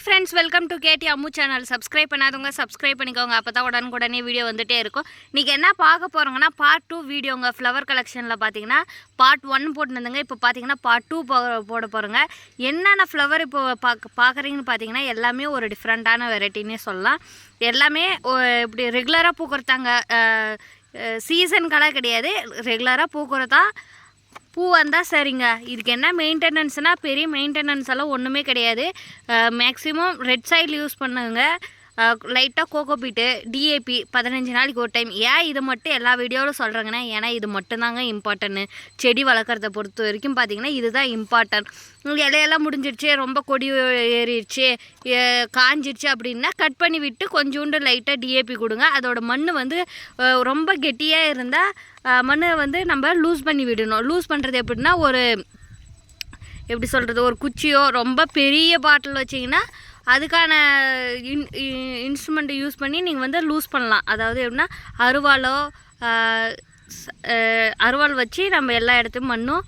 Friends welcome to K T Ammu channel subscribe பண்ணாதவங்க subscribe பண்ணிக்கோங்க. அப்போ தான் உடனுக்குடனே வீடியோ வந்துட்டே இருக்கும். இன்றைக்கி என்ன பார்க்க போகிறோங்கன்னா பார்ட் டூ வீடியோங்க ஃப்ளவர் கலெக்ஷனில் பார்த்தீங்கன்னா பார்ட் ஒன் போட்டுருந்துங்க. இப்போ பார்த்தீங்கன்னா பார்ட் டூ போட போகிறோங்க என்னென்ன ஃப்ளவர் இப்போ பார்க்க பார்க்குறீங்கன்னு பார்த்தீங்கன்னா எல்லாமே ஒரு டிஃப்ரெண்ட்டான வெரைட்டின்னே சொல்லலாம். எல்லாமே இப்படி ரெகுலராக பூக்கிறதாங்க சீசனுக்கெல்லாம் கிடையாது. ரெகுலராக பூக்குறதா பூ வந்தால் சரிங்க. இதுக்கு என்ன மெயின்டெனன்ஸ்னால் பெரிய மெயின்டெனன்ஸ் எல்லாம் ஒன்றுமே கிடையாது. மேக்ஸிமம் ரெட் சைடில் யூஸ் பண்ணுங்க. லைட்டாக கோகோபீட்டு டிஏபி பதினஞ்சு நாளைக்கு ஒரு டைம். ஏன் இது மட்டும் எல்லா வீடியோவிலும் சொல்கிறேங்கன்னா ஏன்னா இது மட்டும்தாங்க இம்பார்ட்டன்ட் செடி வளர்க்குறத பொறுத்த வரைக்கும் பார்த்தீங்கன்னா இதுதான் இம்பார்ட்டன்ட் இலையெல்லாம் முடிஞ்சிருச்சு ரொம்ப கொடி ஏறிடுச்சு காஞ்சிருச்சு அப்படின்னா கட் பண்ணி விட்டு கொஞ்சோண்டு லைட்டாக டிஏபி கொடுங்க. அதோட மண் வந்து ரொம்ப கெட்டியாக இருந்தால் மண்ணை வந்து நம்ம லூஸ் பண்ணி விடணும். லூஸ் பண்ணுறது எப்படின்னா ஒரு எப்படி சொல்கிறது ஒரு குச்சியோ ரொம்ப பெரிய பாட்டில் வச்சிங்கன்னா அதுக்கான இன் இன்ஸ்ட்ருமெண்ட்டை யூஸ் பண்ணி நீங்கள் வந்து லூஸ் பண்ணலாம். அதாவது எப்படின்னா அருவாளோ அருவாள் வச்சு நம்ம எல்லா இடத்தையும் மண்ணும்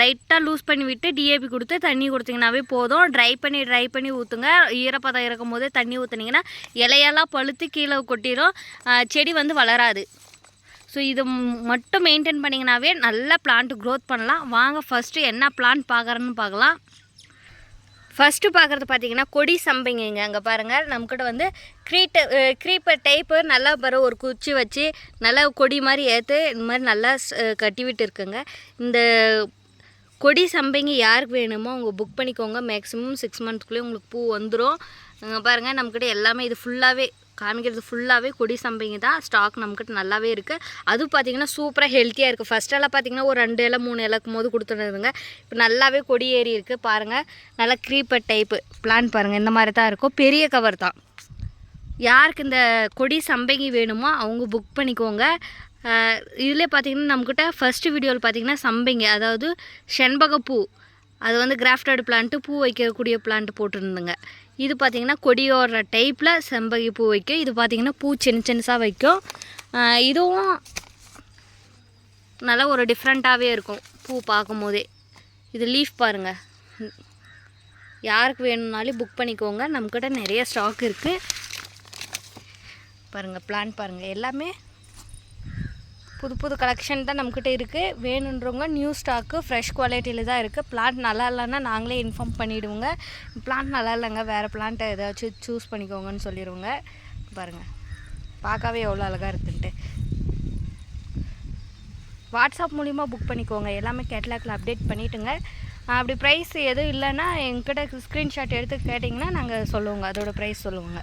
லைட்டாக லூஸ் பண்ணி விட்டு டிஏபி கொடுத்து தண்ணி கொடுத்தீங்கனாவே போதும். ட்ரை பண்ணி ட்ரை பண்ணி ஊற்றுங்க ஈரப்பதம் இருக்கும் போதே தண்ணி ஊற்றுனீங்கன்னா இலையெல்லாம் பழுத்து கீழே கொட்டிடும் செடி வந்து வளராது. ஸோ இது மட்டும் மெயின்டைன் பண்ணிங்கனாவே நல்ல பிளான்ட் க்ரோத் பண்ணலாம். வாங்க ஃபஸ்ட்டு என்ன பிளான்ட் பார்க்குறேன்னு பார்க்கலாம் ஃபஸ்ட்டு பார்க்குறது பார்த்தீங்கன்னா கொடி சம்பைங்க அங்கே பாருங்கள் நம்மக்கிட்ட வந்து க்ரீட்டு க்ரீப்பர் டைப்பு நல்லா பாரு ஒரு குச்சி வச்சு நல்லா கொடி மாதிரி ஏற்று இந்த மாதிரி நல்லா கட்டிவிட்டு கட்டி விட்டு இருக்குங்க. இந்த கொடி சம்பைங்க யாருக்கு வேணுமோ அவங்க புக் பண்ணிக்கோங்க. மேக்ஸிமம் சிக்ஸ் மந்த்ஸ்க்குள்ளேயே உங்களுக்கு பூ வந்துடும் அங்கே பாருங்கள் நம்மக்கிட்ட எல்லாமே இது ஃபுல்லாகவே காமிக்கிறது ஃபுல்லாகவே கொடி சம்பைங்க தான். ஸ்டாக் நம்மக்கிட்ட நல்லாவே இருக்குது அதுவும் பார்த்தீங்கன்னா சூப்பராக ஹெல்த்தியாக இருக்குது ஃபஸ்ட்டெல்லாம் பார்த்தீங்கன்னா ஒரு ரெண்டு இலை மூணு இலக்கும் போது கொடுத்துருந்துங்க இப்போ நல்லாவே கொடி ஏறி இருக்குது பாருங்கள் நல்லா க்ரீப்பர் டைப்பு பிளான் பாருங்கள் இந்த மாதிரி தான் இருக்கும். பெரிய கவர் தான். யாருக்கு இந்த கொடி சம்பங்கி வேணுமோ அவங்க புக் பண்ணிக்கோங்க. இதில் பார்த்தீங்கன்னா நம்மக்கிட்ட ஃபஸ்ட்டு வீடியோவில் பார்த்தீங்கன்னா சம்பங்கி. அதாவது செண்பகப்பூ. அது வந்து கிராஃப்டட் பிளான்ட்டு பூ வைக்கக்கூடிய பிளான்ட் போட்டிருந்துங்க இது பார்த்திங்கன்னா கொடியோடுற டைப்பில் செம்பகி பூ வைக்கும். இது பார்த்தீங்கன்னா பூ சின்ன சின்னசாக வைக்கும். இதுவும் நல்லா ஒரு டிஃப்ரெண்ட்டாகவே இருக்கும் பூ பார்க்கும் போதே இது லீஃப் பாருங்கள் யாருக்கு வேணும்னாலும் புக் பண்ணிக்கோங்க. நம்மக்கிட்ட நிறைய ஸ்டாக் இருக்குது பாருங்கள் பிளான் பாருங்கள் எல்லாமே புது புது கலெக்ஷன் தான் நம்மக்கிட்ட இருக்குது வேணுன்றவங்க நியூ ஸ்டாக்கு ஃப்ரெஷ் குவாலிட்டியில் தான் இருக்குது பிளான்ட் நல்லா இல்லைன்னா நாங்களே இன்ஃபார்ம் பண்ணிவிடுவோங்க பிளான்ட் நல்லா இல்லைங்க வேறு பிளான்ட்டை ஏதாச்சும் சூஸ் பண்ணிக்கோங்கன்னு சொல்லிடுவோங்க. பாருங்கள் பார்க்கவே எவ்வளோ அழகாக இருக்குன்ட்டு. வாட்ஸ்அப் மூலிமா புக் பண்ணிக்கோங்க. எல்லாமே கேட்லாக்ல அப்டேட் பண்ணிவிட்டுங்க அப்படி ப்ரைஸ் எதுவும் இல்லைன்னா எங்கிட்ட ஸ்க்ரீன்ஷாட் எடுத்து கேட்டிங்கன்னா நாங்கள் சொல்லுவோங்க. அதோடய ப்ரைஸ் சொல்லுவோங்க.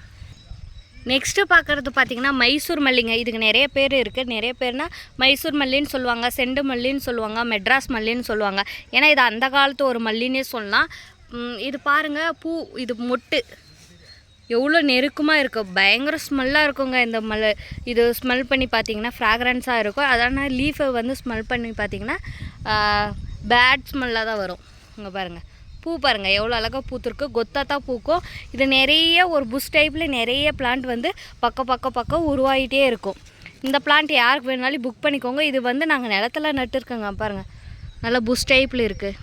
நெக்ஸ்ட்டு பார்க்குறது பார்த்திங்கன்னா மைசூர் மல்லிங்க. இதுக்கு நிறைய பேர் இருக்குது நிறைய பேர்னா மைசூர் மல்லின்னு சொல்லுவாங்க செண்டு மல்லின்னு சொல்லுவாங்க மெட்ராஸ் மல்லின்னு சொல்லுவாங்க. ஏன்னா இது அந்த காலத்து ஒரு மல்லின்னே சொல்லலாம். இது பாருங்கள் பூ இது மொட்டு. எவ்வளோ நெருக்கமாக இருக்கும் பயங்கர ஸ்மெல்லாக இருக்குங்க இந்த மல் இது ஸ்மெல் பண்ணி பார்த்தீங்கன்னா ஃப்ராக்ரன்ஸாக இருக்கும். அதனால் லீஃபை வந்து ஸ்மெல் பண்ணி பார்த்தீங்கன்னா பேட் ஸ்மெல்லாக தான் வரும். இங்கே பாருங்கள் பூ பாருங்கள் எவ்வளோ அழகாக பூத்துருக்கு. கொத்தாக தான் பூக்கும். இது நிறைய ஒரு புஷ் டைப்பில் நிறைய பிளான்ட் வந்து பக்கம் பக்கம் பக்கம் உருவாகிட்டே இருக்கும். இந்த பிளான்ட் யாருக்கு வேணுனாலும் புக் பண்ணிக்கோங்க. இது வந்து நாங்கள் நிலத்துல நட்டுருக்கோங்க பாருங்கள் நல்லா புஷ் டைப்பில் இருக்குது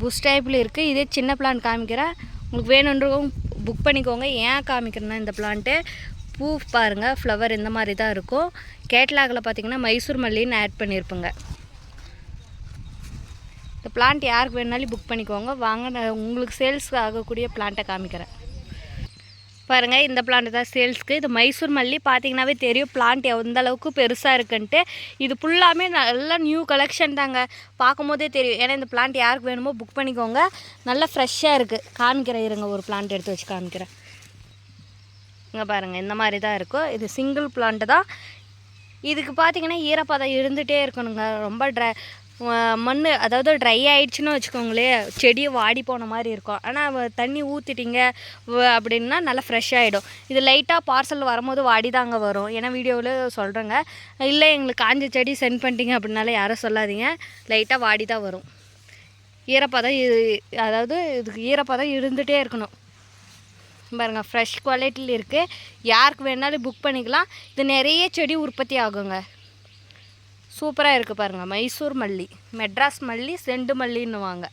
புஷ் டைப்பில் இருக்குது இதே சின்ன பிளான்ட் காமிக்கிறேன் உங்களுக்கு வேணுன்றவங்க புக் பண்ணிக்கோங்க. ஏன் காமிக்கிறேன்னா இந்த பிளான்ட்டு பூ பாருங்கள் ஃப்ளவர் இந்த மாதிரி தான் இருக்கும். கேட்லாகில் பார்த்தீங்கன்னா மைசூர் மல்லின்னு ஆட் பண்ணியிருப்பேங்க இந்த பிளான்ட் யாருக்கு வேணுனாலும் புக் பண்ணிக்கோங்க. வாங்க நான் உங்களுக்கு சேல்ஸ் ஆகக்கூடிய பிளான்ட்டை காமிக்கிறேன். பாருங்கள் இந்த பிளான்ட் தான் சேல்ஸ்க்கு இது மைசூர் மல்லி பார்த்தீங்கன்னாவே தெரியும் பிளான்ட் எந்த அளவுக்கு பெருசாக இருக்குன்ட்டு. இது ஃபுல்லாமே நல்லா நியூ கலெக்ஷன் தாங்க. பார்க்கும்போதே தெரியும். ஏன்னா இந்த பிளான்ட் யாருக்கு வேணுமோ புக் பண்ணிக்கோங்க. நல்லா ஃப்ரெஷ்ஷாக இருக்குது காமிக்கிறேன் இருங்க ஒரு பிளான்ட் எடுத்து வச்சு காமிக்கிறேன். இங்கே பாருங்கள் இந்த மாதிரி தான் இருக்கும். இது சிங்கிள் பிளான்ட்டு தான். இதுக்கு பார்த்தீங்கன்னா ஈரப்பதம் இருந்துகிட்டே இருக்கணுங்க. ரொம்ப ட்ரை மண் அதாவது ட்ரை ஆயிடுச்சுன்னு வச்சுக்கோங்களேன் செடியை வாடி போன மாதிரி இருக்கும். ஆனால் தண்ணி ஊற்றிட்டீங்க அப்படின்னா நல்லா ஃப்ரெஷ் ஆகிடும் இது லைட்டாக பார்சல் வரும்போது வாடி தாங்க வரும். ஏன்னா வீடியோவில் சொல்கிறேங்க இல்லை எங்களுக்கு காஞ்ச செடி சென்ட் பண்ணிட்டீங்க அப்படின்னால யாரும் சொல்லாதீங்க. லைட்டாக வாடி தான் வரும். ஈரப்பதம் இது அதாவது இதுக்கு ஈரப்பதம் இருந்துகிட்டே இருக்கணும். பாருங்கள் ஃப்ரெஷ் குவாலிட்டியில் இருக்குது யாருக்கு வேணாலும் புக் பண்ணிக்கலாம். இது நிறைய செடி உற்பத்தி ஆகுங்க. சூப்பராக இருக்குது பாருங்கள் மைசூர் மல்லி. மெட்ராஸ் மல்லி செண்டு மல்லின்னுவாங்க.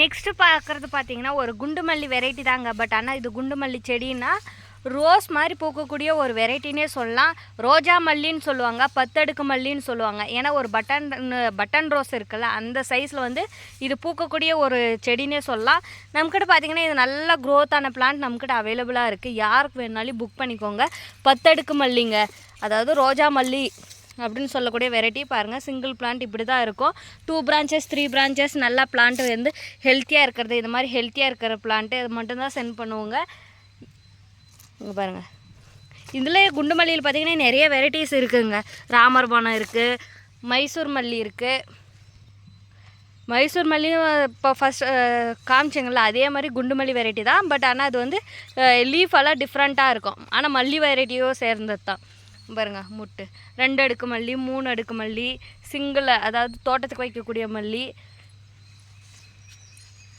நெக்ஸ்ட்டு பார்க்குறது பார்த்தீங்கன்னா ஒரு குண்டு மல்லி வெரைட்டி தாங்க. பட் ஆனால் இது குண்டு மல்லி செடின்னா ரோஸ் மாதிரி பூக்கக்கூடிய ஒரு வெரைட்டினே சொல்லலாம். ரோஜா மல்லின்னு சொல்லுவாங்க பத்தடுக்கு மல்லின்னு சொல்லுவாங்க. ஏன்னா ஒரு பட்டன் பட்டன் ரோஸ் இருக்குல்ல அந்த சைஸில் வந்து இது பூக்கக்கூடிய ஒரு செடினே சொல்லலாம். நம்மக்கிட்ட பார்த்தீங்கன்னா இது நல்ல க்ரோத்தான பிளான்ட் நம்மக்கிட்ட அவைலபிளாக இருக்குது யாருக்கு வேணாலும் புக் பண்ணிக்கோங்க. பத்தடுக்கு மல்லிங்க அதாவது ரோஜா மல்லி அப்படின்னு சொல்லக்கூடிய வெரைட்டி பாருங்கள் சிங்கிள் பிளான்ட் இப்படி தான் இருக்கும். டூ பிரான்ச்சஸ் த்ரீ பிரான்ச்சஸ் நல்லா பிளான்ட் வந்து ஹெல்த்தியாக இருக்கிறது. இது மாதிரி ஹெல்த்தியாக இருக்கிற பிளான்ட்டு இது மட்டும்தான் சென்ட் பண்ணுவோங்க. இங்கே பாருங்கள் இதில் குண்டு மல்லியில் பார்த்தீங்கன்னா நிறைய வெரைட்டிஸ் இருக்குதுங்க ராமர் பானம் இருக்குது மைசூர் மல்லி இருக்குது மைசூர் மல்லியும் இப்போ ஃபஸ்ட் காமிச்சிங்கள அதே மாதிரி குண்டு மல்லி வெரைட்டி தான். பட் ஆனால் அது வந்து லீஃப் எல்லாம் டிஃப்ரெண்ட்டாக இருக்கும். ஆனால் மல்லி வெரைட்டியோ சேர்ந்தது தான். பாருங்க முட்டு. ரெண்டு அடுக்கு மல்லி மூணு அடுக்கு மல்லி சிங்கிள் அதாவது தோட்டத்துக்கு வைக்கக்கூடிய மல்லி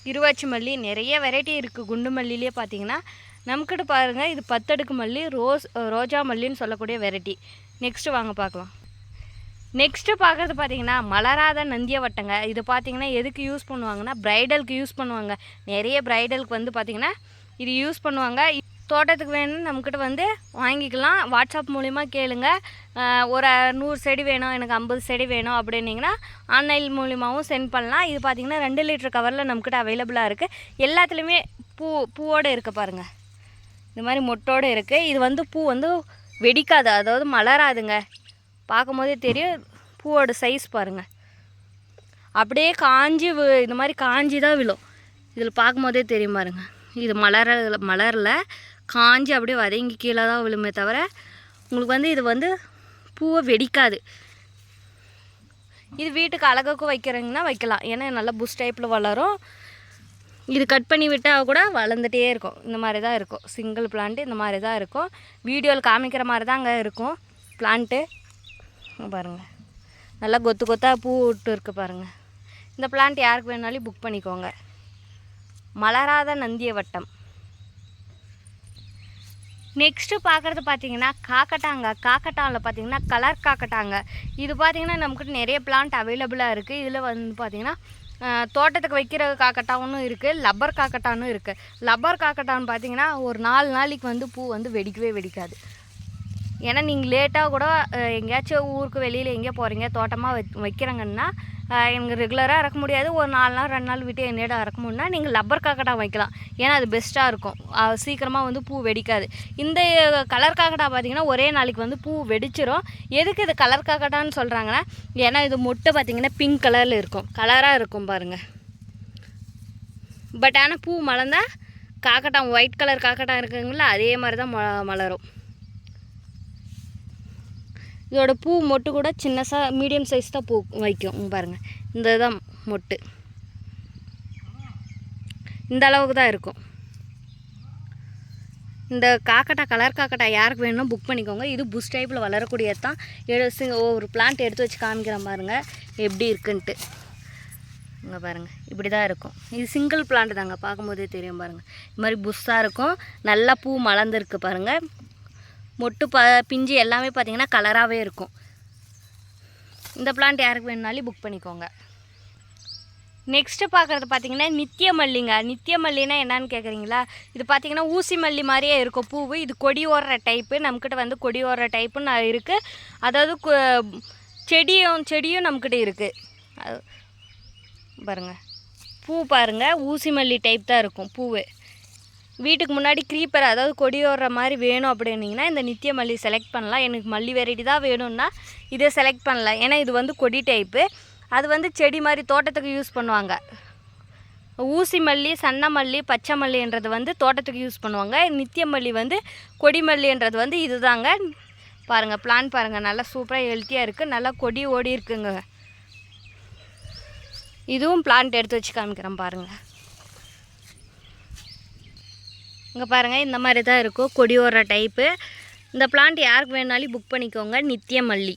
இருவாச்சி மல்லி நிறைய வெரைட்டி இருக்குது குண்டு மல்லிலே பார்த்தீங்கன்னா நமக்கிட்ட பாருங்கள் இது பத்தடுக்கு மல்லி ரோஸ் ரோஜா மல்லின்னு சொல்லக்கூடிய வெரைட்டி நெக்ஸ்ட்டு வாங்க பார்க்கலாம். நெக்ஸ்ட்டு பார்க்குறது பார்த்தீங்கன்னா மலராத நந்திய வட்டங்க. இது பார்த்தீங்கன்னா எதுக்கு யூஸ் பண்ணுவாங்கன்னா ப்ரைடலுக்கு யூஸ் பண்ணுவாங்க. நிறைய ப்ரைடலுக்கு வந்து பார்த்திங்கன்னா இது யூஸ் பண்ணுவாங்க. தோட்டத்துக்கு வேணும்னு நம்மக்கிட்ட வந்து வாங்கிக்கலாம். வாட்ஸ்அப் மூலிமா கேளுங்க. ஒரு நூறு செடி வேணும் எனக்கு ஐம்பது செடி வேணும் அப்படின்னீங்கன்னா ஆன்லைன் மூலிமாவும் சென்ட் பண்ணலாம். இது பார்த்தீங்கன்னா ரெண்டு லிட்டர் கவரில் நம்மக்கிட்ட அவைலபிளாக இருக்குது எல்லாத்துலேயுமே பூ பூவோடு இருக்க பாருங்கள் இந்த மாதிரி மொட்டோடு இருக்குது இது வந்து பூ வந்து வெடிக்காது அதாவது மலராதுங்க. பார்க்கும்போதே தெரியும் பூவோட சைஸ் பாருங்கள் அப்படியே காஞ்சி வி- இந்த மாதிரி காஞ்சி தான் விழும். இதில் பார்க்கும்போதே தெரியும் பாருங்கள் இது மலர மலரில். காஞ்சி அப்படியே வதங்கி கீழே தான் விழுமே தவிர உங்களுக்கு வந்து இது வந்து பூவை வெடிக்காது. இது வீட்டுக்கு அழகுக்கு வைக்கிறீங்கன்னா வைக்கலாம். ஏன்னா நல்லா புஷ் டைப்பில் வளரும். இது கட் பண்ணி விட்டால் கூட வளர்ந்துட்டே இருக்கும். இந்த மாதிரி தான் இருக்கும். சிங்கிள் பிளான்ட்டு இந்த மாதிரி தான் இருக்கும். வீடியோவில் காமிக்கிற மாதிரி தான் அங்கே இருக்கும் பிளான்ட்டு பாருங்கள் நல்லா கொத்து கொத்தாக பூ விட்டு இருக்கு பாருங்கள் இந்த பிளான்ட் யாருக்கு வேணாலும் புக் பண்ணிக்கோங்க. மலராத நந்திய வட்டம் நெக்ஸ்ட்டு பார்க்குறது பார்த்தீங்கன்னா காக்கட்டாங்க. காக்கட்டாவில் பார்த்தீங்கன்னா கலர் காக்கட்டாங்க. இது பார்த்திங்கன்னா நமக்கு நிறைய பிளான்ட் அவைலபிளாக இருக்குது இதில் வந்து பார்த்திங்கன்னா தோட்டத்துக்கு வைக்கிற காக்கட்டாவும் இருக்குது லப்பர் காக்கட்டானும் இருக்குது லப்பர் காக்கட்டான்னு பார்த்தீங்கன்னா ஒரு நாலு நாளைக்கு வந்து பூ வந்து வெடிக்கவே வெடிக்காது. ஏன்னா நீங்கள் லேட்டாக கூட எங்கேயாச்சும் ஊருக்கு வெளியில் எங்கேயோ போகிறீங்க தோட்டமாக வை வைக்கிறாங்கன்னா எனக்கு ரெகுலராக இறக்க முடியாது. ஒரு நாலு நாள் ரெண்டு நாள் விட்டு என்னிடம் இறக்க முடியும்னா நீங்கள் லப்பர் காக்கடா வைக்கலாம். ஏன்னா அது பெஸ்ட்டாக இருக்கும். சீக்கிரமாக வந்து பூ வெடிக்காது. இந்த கலர் காக்கட்டா பார்த்தீங்கன்னா ஒரே நாளைக்கு வந்து பூ வெடிச்சிரும். எதுக்கு இது கலர் காக்கட்டான்னு சொல்கிறாங்கன்னா ஏன்னா இது மொட்டை பார்த்திங்கன்னா பிங்க் கலரில் இருக்கும். கலராக இருக்கும் பாருங்கள் பட் ஆனால் பூ மலர்ந்தால் காக்கட்டான் ஒயிட் கலர் காக்கட்டான் இருக்குங்களா அதே மாதிரி தான் ம மலரும். இதோட பூ மொட்டு கூட சின்னசாக மீடியம் சைஸ் தான் பூ வைக்கும். பாருங்கள் இந்த தான் மொட்டு. இந்த அளவுக்கு தான் இருக்கும். இந்த காக்கட்டா கலர் காக்கட்டா யாருக்கு வேணுமோ புக் பண்ணிக்கோங்க. இது புஷ் டைப்பில் வளரக்கூடியது தான். எடு ஒரு பிளான்ட் எடுத்து வச்சு காமிக்கிற பாருங்க. எப்படி இருக்குன்ட்டு. இங்கே பாருங்கள் இப்படி தான் இருக்கும். இது சிங்கிள் பிளான்ட் தாங்க. பார்க்கும்போதே தெரியும் பாருங்கள் இது மாதிரி புஷ்ஷாக இருக்கும். நல்லா பூ மலர்ந்துருக்கு பாருங்கள் மொட்டு ப பிஞ்சு எல்லாமே பார்த்தீங்கன்னா கலராகவே இருக்கும். இந்த பிளான்ட் யாருக்கு வேணுனாலும் புக் பண்ணிக்கோங்க. நெக்ஸ்ட்டு பார்க்குறது பார்த்திங்கன்னா நித்திய மல்லிங்க நித்திய மல்லினா என்னன்னு கேட்குறீங்களா இது பார்த்தீங்கன்னா ஊசி மல்லி மாதிரியே இருக்கும். பூவு இது கொடி ஓடுற டைப்பு நம்மக்கிட்ட வந்து கொடி ஓடுற டைப்புன்னு இருக்குது அதாவது கு- செடியும் செடியும் நம்மக்கிட்ட இருக்குது பாருங்க. பூ பாருங்கள் ஊசி மல்லி டைப் தான் இருக்கும். பூவு. வீட்டுக்கு முன்னாடி க்ரீப்பர் அதாவது கொடி ஓடுற மாதிரி வேணும் அப்படின்னீங்கன்னா இந்த நித்திய மல்லி செலக்ட் பண்ணலாம். எனக்கு மல்லி வெரைட்டி தான் வேணும்னா இதை செலக்ட் பண்ணலாம். ஏன்னா இது வந்து கொடி டைப்பு அது வந்து செடி மாதிரி தோட்டத்துக்கு யூஸ் பண்ணுவாங்க. ஊசி மல்லி சன்ன மல்லி பச்சை மல்லின்றது வந்து தோட்டத்துக்கு யூஸ் பண்ணுவாங்க. நித்திய மல்லி வந்து கொடி மல்லின்றது வந்து இதுதாங்க. பாருங்கள் பிளான் பாருங்கள் நல்லா சூப்பராக ஹெல்த்தியாக இருக்குது நல்லா கொடி ஓடி இருக்குங்க. இதுவும் பிளான்ட் எடுத்து வச்சு காமிக்கிறேன் பாருங்கள் இங்கே பாருங்கள் இந்த மாதிரி தான் இருக்கும். கொடி ஓடுற டைப்பு இந்த பிளான்ட் யாருக்கு வேணாலும் புக் பண்ணிக்கோங்க. நித்திய மல்லி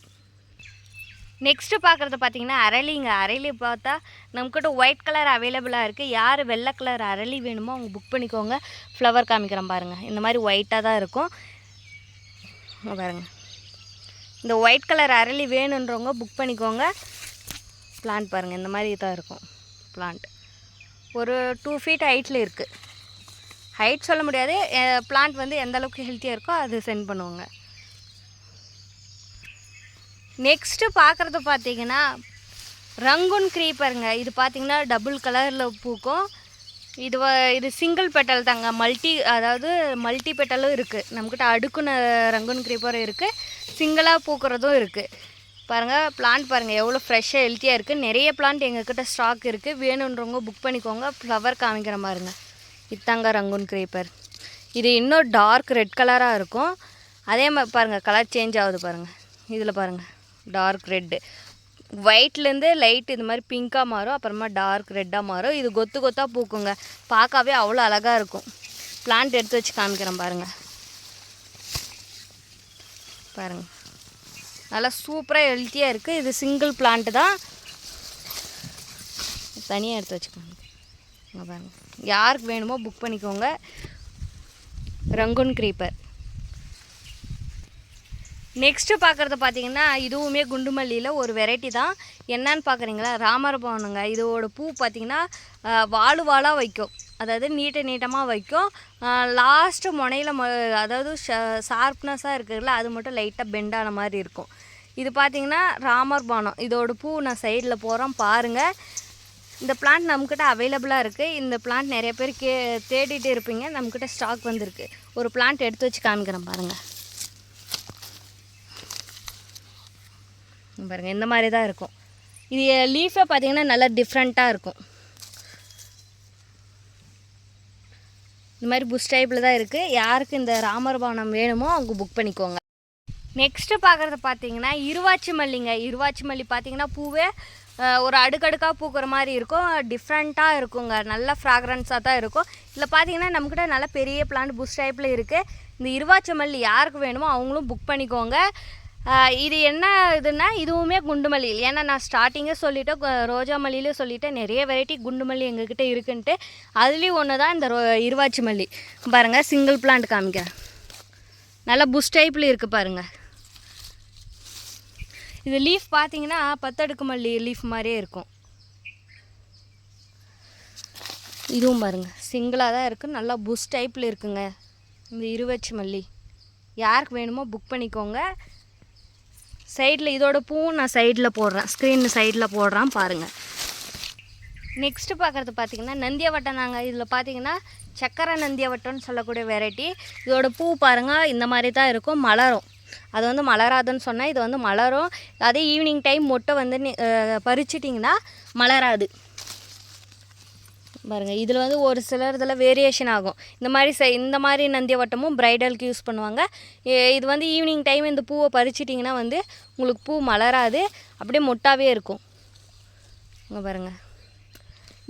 நெக்ஸ்ட்டு பார்க்குறது பார்த்தீங்கன்னா அரளிங்க அரளி பார்த்தா நம்மக்கிட்ட ஒயிட் கலர் அவைலபிளாக இருக்குது யார் வெள்ளை கலர் அரளி வேணுமோ அவங்க புக் பண்ணிக்கோங்க. ஃப்ளவர் காமிக்கிறேன் பாருங்கள் இந்த மாதிரி ஒயிட்டாக தான் இருக்கும். பாருங்கள் இந்த ஒயிட் கலர் அரளி வேணுன்றவங்க புக் பண்ணிக்கோங்க. பிளான்ட் பாருங்கள் இந்த மாதிரி தான் இருக்கும் பிளான்ட் ஒரு டூ ஃபீட் ஹைட்டில் இருக்குது ஹைட் சொல்ல முடியாது. பிளான்ட் வந்து எந்த அளவுக்கு ஹெல்த்தியாக இருக்கோ அது சென்ட் பண்ணுவோங்க. நெக்ஸ்ட்டு பார்க்குறது பார்த்தீங்கன்னா ரங்குன் க்ரீப்பருங்க இது பார்த்திங்கன்னா டபுள் கலரில் பூக்கும். இது இது சிங்கிள் பெட்டல் தாங்க. மல்டி அதாவது மல்டி பெட்டலும் இருக்குது நம்மக்கிட்ட அடுக்குன ரங்குன் க்ரீப்பரும் இருக்குது சிங்கிளாக பூக்கிறதும் இருக்குது பாருங்கள் பிளான்ட் பாருங்கள் எவ்வளோ ஃப்ரெஷ்ஷாக ஹெல்த்தியாக இருக்குது நிறைய பிளான்ட் எங்கக்கிட்ட ஸ்டாக் இருக்குது வேணுன்றவங்க புக் பண்ணிக்கோங்க. ஃப்ளவர் காமிக்கிற மாதிரிங்க. இத்தாங்க ரங்குன் க்ரீப்பர் இது இன்னும் டார்க் ரெட் கலராக இருக்கும். அதே மாதிரி பாருங்கள் கலர் சேஞ்ச் ஆகுது பாருங்கள் இதில் பாருங்கள் டார்க் ரெட்டு ஒயிட்லேருந்து லைட் இது மாதிரி பிங்க்காக மாறும் அப்புறமா டார்க் ரெட்டாக மாறும். இது கொத்து கொத்தாக பூக்குங்க. பார்க்கவே அவ்வளோ அழகாக இருக்கும். பிளான்ட் எடுத்து வச்சு காமிக்கிறேன் பாருங்கள் பாருங்கள் நல்லா சூப்பராக ஹெல்த்தியாக இருக்குது இது சிங்கிள் பிளான்ட்டு தான். தனியாக எடுத்து வச்சுக்கோங்க பாருங்க யாருக்கு வேணுமோ புக் பண்ணிக்கோங்க. ரங்குன் க்ரீப்பர் நெக்ஸ்ட்டு பார்க்குறது பார்த்தீங்கன்னா இதுவுமே குண்டுமல்லியில் ஒரு வெரைட்டி தான். என்னன்னு பார்க்குறீங்களா ராமரபவனுங்க. இதோட பூ பார்த்தீங்கன்னா வாழு வாழாக வைக்கும். அதாவது நீட்ட நீட்டமாக வைக்கும். லாஸ்ட்டு முனையில் ம அதாவது ஷார்ப்னஸாக இருக்குதுல்ல அது மட்டும் லைட்டாக பெண்டான மாதிரி இருக்கும். இது பார்த்திங்கன்னா ராமர் பானம் இதோட பூ நான் சைடில் போகிறோம் பாருங்கள் இந்த பிளான்ட் நம்மக்கிட்ட அவைலபிளாக இருக்குது இந்த பிளான்ட் நிறைய பேர் கே தேடிட்டு இருப்பீங்க. நம்மக்கிட்ட ஸ்டாக் வந்திருக்கு. ஒரு பிளான்ட் எடுத்து வச்சு காமிக்கிறேன் பாருங்கள் பாருங்கள் இந்த மாதிரி தான் இருக்கும். இது லீஃபே பார்த்தீங்கன்னா நல்லா டிஃப்ரெண்ட்டாக இருக்கும். இந்த மாதிரி புஷ் டைப்பில் தான் இருக்குது யாருக்கு இந்த ராமர் பவனம் வேணுமோ அவங்க புக் பண்ணிக்கோங்க. நெக்ஸ்ட்டு பார்க்குறது பார்த்தீங்கன்னா இருவாச்சி மல்லிங்க. இருவாச்சி மல்லி பார்த்தீங்கன்னா பூவே ஒரு அடுக்கடுக்காக பூக்கிற மாதிரி இருக்கும். டிஃப்ரெண்ட்டாக இருக்குங்க. நல்ல ஃப்ராக்ரன்ஸாக தான் இருக்கும். இதில் பார்த்தீங்கன்னா நம்மக்கிட்ட நல்ல பெரிய பிளான்ட் புஷ் டைப்பில் இருக்குது இந்த இருவாச்சி மல்லி யாருக்கு வேணுமோ அவங்களும் புக் பண்ணிக்கோங்க. இது என்ன இதுன்னா இதுவுமே குண்டு மல்லி. ஏன்னா நான் ஸ்டார்டிங்கே சொல்லிட்டேன் ரோஜா மல்லியிலே சொல்லிட்டேன். நிறைய வெரைட்டி குண்டு மல்லி எங்ககிட்ட இருக்குன்ட்டு. அதுலேயும் ஒன்று தான் இந்த ரோ இருவாச்சி மல்லி. பாருங்கள் சிங்கிள் பிளான்ட் காமிக்கிறேன். நல்லா புஷ் டைப்பில் இருக்குது பாருங்கள் இது லீஃப் பார்த்தீங்கன்னா பத்தடுக்கு மல்லி லீஃப் மாதிரியே இருக்கும். இதுவும் பாருங்கள் சிங்கிளாக தான் இருக்குது நல்லா புஷ் டைப்பில் இருக்குங்க. இந்த இருவச்சி மல்லி. யாருக்கு வேணுமோ புக் பண்ணிக்கோங்க. சைடில் இதோட பூவும் நான் சைடில் போடுறேன். ஸ்க்ரீன் சைடில் போடுறேன் பாருங்கள் நெக்ஸ்ட்டு பார்க்குறது பார்த்திங்கன்னா நந்திய வட்டம் தாங்க இதில் பார்த்தீங்கன்னா சக்கரை நந்தியவட்டம்னு சொல்லக்கூடிய வெரைட்டி இதோட பூ பாருங்கள் இந்த மாதிரி தான் இருக்கும். மலரும். அது வந்து மலராதுன்னு சொன்னால் இது வந்து மலரும். அதே ஈவினிங் டைம் மொட்டை வந்து பறிச்சிட்டிங்கன்னா மலராது. பாருங்கள் இதில் வந்து ஒரு சிலர் இதில் வேரியேஷன் ஆகும். இந்த மாதிரி ச இந்த மாதிரி நந்தியவட்டமும் பிரைடலுக்கு யூஸ் பண்ணுவாங்க. இது வந்து ஈவினிங் டைம் இந்த பூவை பறிச்சிட்டிங்கன்னா வந்து உங்களுக்கு பூ மலராது. அப்படியே மொட்டாவே இருக்கும். இங்கே பாருங்கள்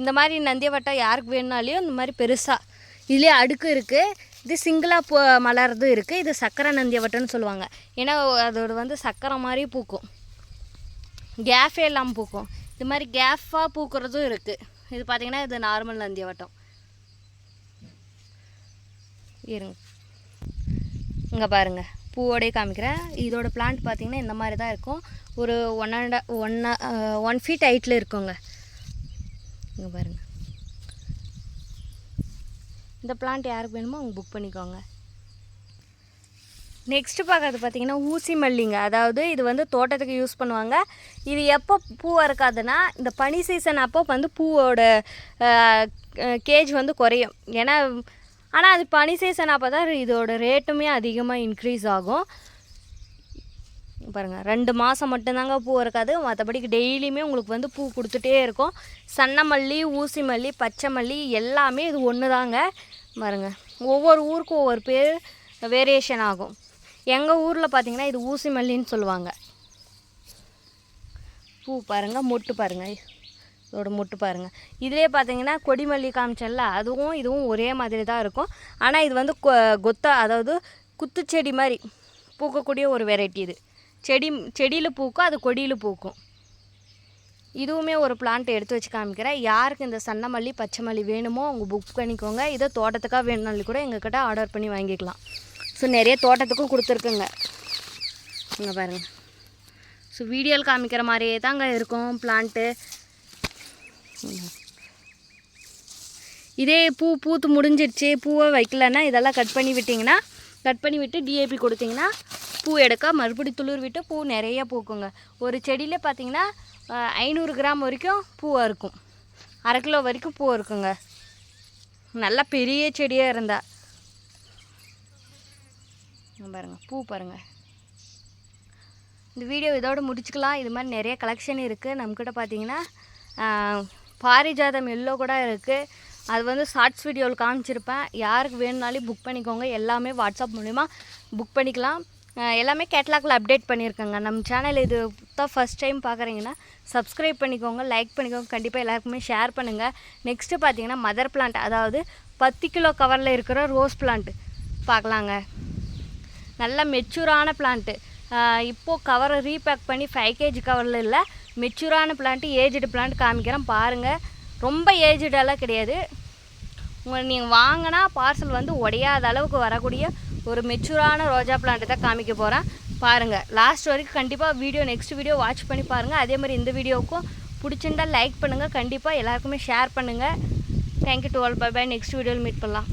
இந்த மாதிரி நந்தியவட்டம் யாருக்கு வேணுனாலையும் இந்த மாதிரி பெருசாக இதுலேயே அடுக்கு இருக்குது இது சிங்கிளாக பூ மலர்றதும் இருக்குது இது சக்கரை நந்தியவட்டம்னு சொல்லுவாங்க. ஏன்னா அதோட வந்து சக்கரை மாதிரி பூக்கும். கேஃபே இல்லாமல் பூக்கும். இது மாதிரி கேஃபாக பூக்கிறதும் இருக்குது இது பார்த்தீங்கன்னா இது நார்மல் நந்தியவட்டம். இருங்க. இங்கே பாருங்க. பூவோடய காமிக்கிறேன். இதோட பிளான்ட் பார்த்திங்கன்னா இந்த மாதிரி தான் இருக்கும். ஒரு one and one one feet ஹைட்டில் இருக்குங்க. இங்கே பாருங்கள் இந்த பிளான்ட் யாருக்கு வேணுமோ அவங்க புக் பண்ணிக்கோங்க. நெக்ஸ்ட்டு பார்க்கறது பார்த்திங்கன்னா ஊசி மல்லிங்க. அதாவது இது வந்து தோட்டத்துக்கு யூஸ் பண்ணுவாங்க. இது எப்போ பூ இருக்காதுன்னா இந்த பனி சீசன் அப்போ வந்து பூவோட கேஜ் வந்து குறையும். ஏன்னா ஆனால் அது பனி சீசன் அப்போ தான் இதோட ரேட்டுமே அதிகமாக இன்க்ரீஸ் ஆகும். பாருங்கள் ரெண்டு மாதம் மட்டும்தாங்க பூ இருக்காது. மற்றபடிக்கு டெய்லியுமே உங்களுக்கு வந்து பூ கொடுத்துட்டே இருக்கும். சன்ன மல்லி ஊசி மல்லி பச்சை மல்லி எல்லாமே இது ஒன்று தாங்க பாருங்க ஒவ்வொரு ஊருக்கும் ஒவ்வொரு பேர் வேரியேஷன் ஆகும். எங்கள் ஊரில் பார்த்தீங்கன்னா இது ஊசி மல்லின்னு சொல்லுவாங்க. பூ பாருங்கள் மொட்டு பாருங்கள் இதோட மொட்டு பாருங்கள் இதுலேயே பார்த்தீங்கன்னா கொடிமல்லி காமிச்சல்ல அதுவும் இதுவும் ஒரே மாதிரி தான் இருக்கும். ஆனால் இது வந்து கொ- கொத்தா அதாவது குத்துச்செடி மாதிரி பூக்கக்கூடிய ஒரு வெரைட்டி இது. செடி செடியில் பூக்கும் அது கொடியில் பூக்கும். இதுவுமே ஒரு பிளான்ட் எடுத்து வச்சு காமிக்கிறேன். யாருக்கு இந்த சன்ன மல்லி பச்சை மல்லி வேணுமோ அவங்க புக் பண்ணிக்கோங்க. இதை தோட்டத்துக்காக வேணும்னாலும் கூட எங்ககிட்ட ஆர்டர் பண்ணி வாங்கிக்கலாம். ஸோ நிறைய தோட்டத்துக்கும் கொடுத்துருக்குங்க. இங்கே பாருங்கள் ஸோ வீடியோவில் காமிக்கிற மாதிரியே தாங்க இருக்கும் பிளான்ட்டு இதே பூ பூத்து முடிஞ்சிருச்சு. பூவை வைக்கலன்னா இதெல்லாம் கட் பண்ணி விட்டிங்கன்னா கட் பண்ணி விட்டு டிஏபி கொடுத்தீங்கன்னா பூ எடுக்க மறுபடி துளிர் விட்டு பூ நிறைய பூக்குங்க. ஒரு செடியில் பார்த்தீங்கன்னா ஐநூறு கிராம் வரைக்கும் பூவாக இருக்கும். அரை கிலோ வரைக்கும் பூ இருக்குங்க. நல்லா பெரிய செடியாக இருந்தால் பாருங்கள் பூ பாருங்கள் இந்த வீடியோ இதோடு முடிச்சுக்கலாம். இது மாதிரி நிறைய கலெக்ஷன் இருக்குது நம்மக்கிட்ட பார்த்தீங்கன்னா பாரிஜாதம் எல்லோ கூட இருக்குது அது வந்து ஷார்ட்ஸ் வீடியோவில் காமிச்சிருப்பேன். யாருக்கு வேணும்னாலும் புக் பண்ணிக்கோங்க. எல்லாமே வாட்ஸ்அப் மூலிமா புக் பண்ணிக்கலாம். எல்லாமே கேட்லாகில் அப்டேட் பண்ணியிருக்கேங்க நம்ம சேனல் இது தான் ஃபஸ்ட் டைம் பார்க்குறீங்கன்னா சப்ஸ்கிரைப் பண்ணிக்கோங்க லைக் பண்ணிக்கோங்க கண்டிப்பாக எல்லாருக்குமே ஷேர் பண்ணுங்கள் நெக்ஸ்ட்டு பார்த்தீங்கன்னா மதர் பிளான்ட் அதாவது பத்து கிலோ கவரில் இருக்கிற ரோஸ் பிளான்ட் பார்க்கலாங்க நல்ல மெச்சூரான பிளான்ட்டு இப்போது கவரை ரீபேக் பண்ணி ஃபைவ் கேஜி கவரில் இல்லை மெச்சூரான பிளான்ட்டு ஏஜ்டு பிளான்ட் காமிக்கிறேன். பாருங்கள் ரொம்ப ஏஜ்டெல்லாம் கிடையாது. உங்கள் நீங்கள் வாங்கினா பார்சல் வந்து உடையாத அளவுக்கு வரக்கூடிய ஒரு மெச்சூரான ரோஜா பிளான்ட்டு தான் காமிக்க போகிறேன் பாருங்கள் லாஸ்ட் வரைக்கும் கண்டிப்பாக வீடியோ நெக்ஸ்ட் வீடியோ வாட்ச் பண்ணி பாருங்கள் அதே மாதிரி இந்த வீடியோவுக்கும் பிடிச்சிருந்தா லைக் பண்ணுங்கள் கண்டிப்பாக எல்லாருக்குமே ஷேர் பண்ணுங்கள் தேங்க்யூ டுவெல் பை பை நெக்ஸ்ட் வீடியோவில் மீட் பண்ணலாம்.